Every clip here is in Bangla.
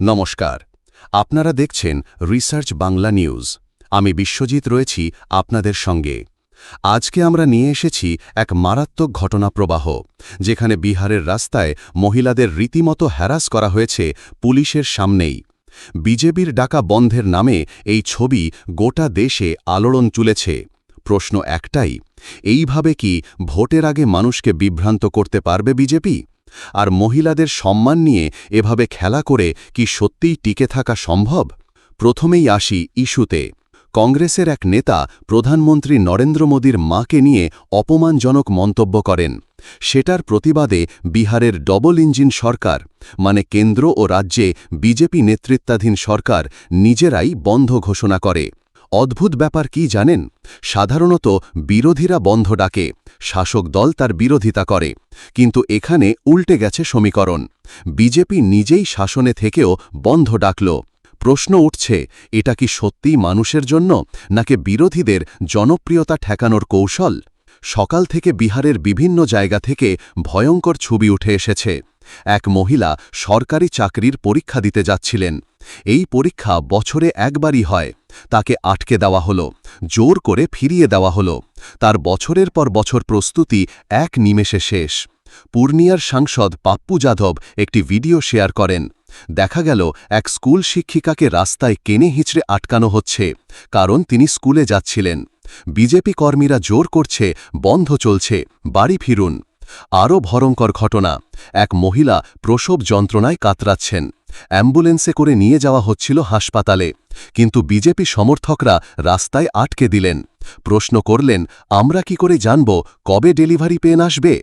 নমস্কার। আপনারা দেখছেন রিসার্চ বাংলা নিউজ। আমি বিশ্বজিৎ রয়েছি আপনাদের সঙ্গে। আজকে আমরা নিয়ে এসেছি এক মারাত্মক ঘটনা প্রবাহ যেখানে বিহারের রাস্তায় মহিলাদের রীতিমতো হ্যারাস করা হয়েছে পুলিশের সামনেই। বিজেপির ডাকা বন্ধের নামে এই ছবি গোটা দেশে আলোড়ন তুলেছে। প্রশ্ন একটাই, এইভাবে কি ভোটের আগে মানুষকে বিভ্রান্ত করতে পারবে বিজেপি? আর মহিলাদের সম্মান নিয়ে এভাবে খেলা করে কি সত্যিই টিকে থাকা সম্ভব? প্রথমেই আসি ইস্যুতে। কংগ্রেসের এক নেতা প্রধানমন্ত্রী নরেন্দ্র মোদীর মাকে নিয়ে অপমানজনক মন্তব্য করেন। সেটার প্রতিবাদে বিহারের ডবল ইঞ্জিন সরকার মানে কেন্দ্র ও রাজ্যে বিজেপি নেতৃত্বাধীন সরকার, নিজেরাই বন্ধ ঘোষণা করে। অদ্ভুত ব্যাপার কি জানেন? সাধারণত বিরোধীরা বন্ধ ডাকে। শাসক দল তার বিরোধিতা করে। কিন্তু এখানে উল্টে গেছে সমীকরণ। বিজেপি নিজেই শাসনে থেকেও বন্ধ ডাকল। প্রশ্ন উঠছে, এটা কি সত্যিই মানুষের জন্য, নাকি বিরোধীদের জনপ্রিয়তা ঠেকানোর কৌশল? সকাল থেকে বিহারের বিভিন্ন জায়গা থেকে ভয়ঙ্কর ছবি উঠে এসেছে। এক মহিলা সরকারি চাকরির পরীক্ষা দিতে যাচ্ছিলেন। এই পরীক্ষা বছরে একবারই হয়। তাকে আটকে দেওয়া হলো, জোর করে ফিরিয়ে দেওয়া হলো। তার বছরের পর বছর প্রস্তুতি এক নিমেষে শেষ। পূর্ণিয়ার সাংসদ পাপ্পু যাদব একটি ভিডিও শেয়ার করেন। দেখা গেল, এক স্কুল শিক্ষিকাকে রাস্তায় কেনে হিঁচড়ে আটকানো হচ্ছে, কারণ তিনি স্কুলে যাচ্ছিলেন। বিজেপি কর্মীরা জোর করছে, বন্ধ চলছে, বাড়ি ফিরুন। আরও ভয়ঙ্কর ঘটনা। এক মহিলা প্রসব যন্ত্রণায় কাতরাচ্ছেন। অ্যাম্বুলেন্সে করে নিয়ে যাওয়া হচ্ছিল হাসপাতালে, কিন্তু বিজেপি সমর্থকরা রাস্তায় আটকে দিলেন। প্রশ্ন করলেন, আমরা কি করে জানব কবে ডেলিভারি পেন আসবে?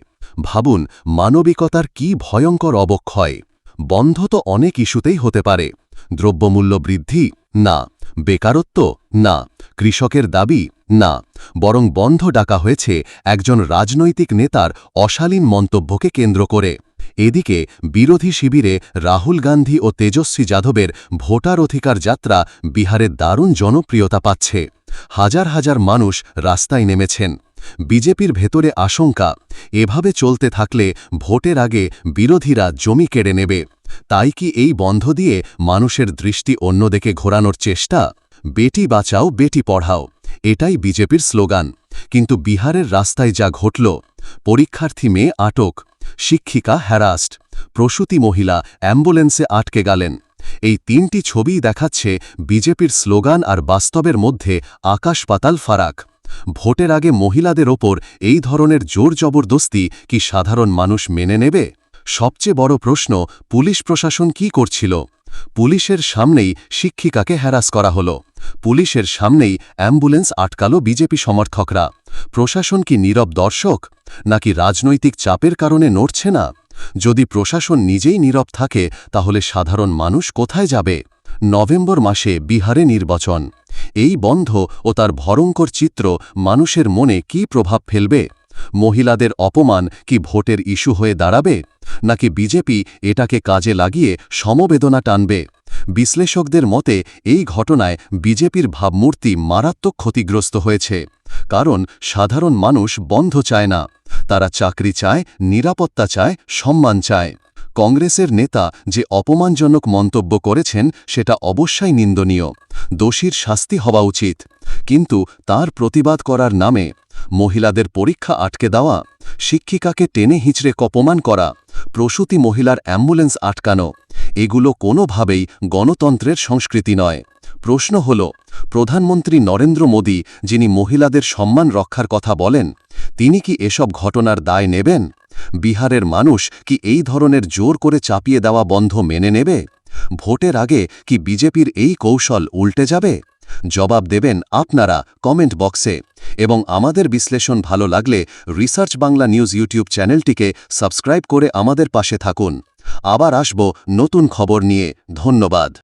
ভাবুন, মানবিকতার কি ভয়ঙ্কর অবক্ষয়। বন্ধ তো অনেক ইস্যুতেই হতে পারে। দ্রব্যমূল্য বৃদ্ধি? না। বেকারত্ব? না। কৃষকের দাবি? না, বরং বন্ধ ডাকা হয়েছে একজন রাজনৈতিক নেতার অশালীন মন্তব্যকে কেন্দ্র করে। এদিকে বিরোধী শিবিরে রাহুল গান্ধী ও তেজস্বী যাদবের ভোটার অধিকার যাত্রা বিহারে দারুণ জনপ্রিয়তা পাচ্ছে। হাজার হাজার মানুষ রাস্তায় নেমেছেন। বিজেপির ভেতরে আশঙ্কা, এভাবে চলতে থাকলে ভোটের আগে বিরোধীরা জমি কেড়ে নেবে। তাই কি এই বন্ধ দিয়ে মানুষের দৃষ্টি অন্যদিকে ঘোরানোর চেষ্টা? বেটি বাঁচাও, বেটি পড়াও। এটাই বিজেপির স্লোগান। কিন্তু বিহারের রাস্তায় যা ঘটল, পরীক্ষার্থী মেয়ে আটক, শিক্ষিকা হ্যারাস্ট প্রসূতি মহিলা অ্যাম্বুলেন্সে আটকে গেলেন। এই তিনটি ছবিই দেখাচ্ছে বিজেপির স্লোগান আর বাস্তবের মধ্যে আকাশ পাতাল ফারাক। ভোটের আগে মহিলাদের ওপর এই ধরনের জোর জবরদস্তি কি সাধারণ মানুষ মেনে নেবে? সবচেয়ে বড় প্রশ্ন, পুলিশ প্রশাসন কি করছিল? পুলিশের সামনেই শিক্ষিকাকে হ্যারাস করা হল। পুলিশের সামনেই অ্যাম্বুলেন্স আটকাল বিজেপি সমর্থকরা। প্রশাসন কি নীরব দর্শক? নাকি রাজনৈতিক চাপের কারণে নড়ছে না? যদি প্রশাসন নিজেই নীরব থাকে, তাহলে সাধারণ মানুষ কোথায় যাবে? নভেম্বর মাসে বিহারে নির্বাচন। এই বন্ধ ও তার ভয়ঙ্কর চিত্র মানুষের মনে কি প্রভাব ফেলবে? মহিলাদের অপমান কি ভোটের ইস্যু হয়ে দাঁড়াবে? নাকি বিজেপি এটাকে কাজে লাগিয়ে সমবেদনা টানবে? বিশ্লেষকদের মতে, এই ঘটনায় বিজেপির ভাবমূর্তি মারাত্মক ক্ষতিগ্রস্ত হয়েছে। কারণ, সাধারণ মানুষ বন্ধ চায় না। তারা চাকরি চায়, নিরাপত্তা চায়, সম্মান চায়। কংগ্রেসের নেতা যে অপমানজনক মন্তব্য করেছেন, সেটা অবশ্যই নিন্দনীয়। দোষীর শাস্তি হওয়া উচিত। কিন্তু তার প্রতিবাদ করার নামে মহিলাদের পরীক্ষা আটকে দেওয়া, শিক্ষিকাকে টেনে হিঁচড়ে কপমান করা, প্রসূতি মহিলার অ্যাম্বুলেন্স আটকানো এগুলো কোনোভাবেই গণতন্ত্রের সংস্কৃতি নয়। প্রশ্ন হল, প্রধানমন্ত্রী নরেন্দ্র মোদী, যিনি মহিলাদের সম্মান রক্ষার কথা বলেন, তিনি কি এসব ঘটনার দায় নেবেন? বিহারের মানুষ কি এই ধরনের জোর করে চাপিয়ে দেওয়া বন্ধ মেনে নেবে? ভোটের আগে কি বিজেপির এই কৌশল উল্টে যাবে? জবাব দেবেন আপনারা কমেন্ট বক্সে। এবং আমাদের বিশ্লেষণ ভালো লাগলে রিসার্চ বাংলা নিউজ ইউটিউব চ্যানেলটিকে সাবস্ক্রাইব করে আমাদের পাশে থাকুন। আবার আসব নতুন খবর নিয়ে। ধন্যবাদ।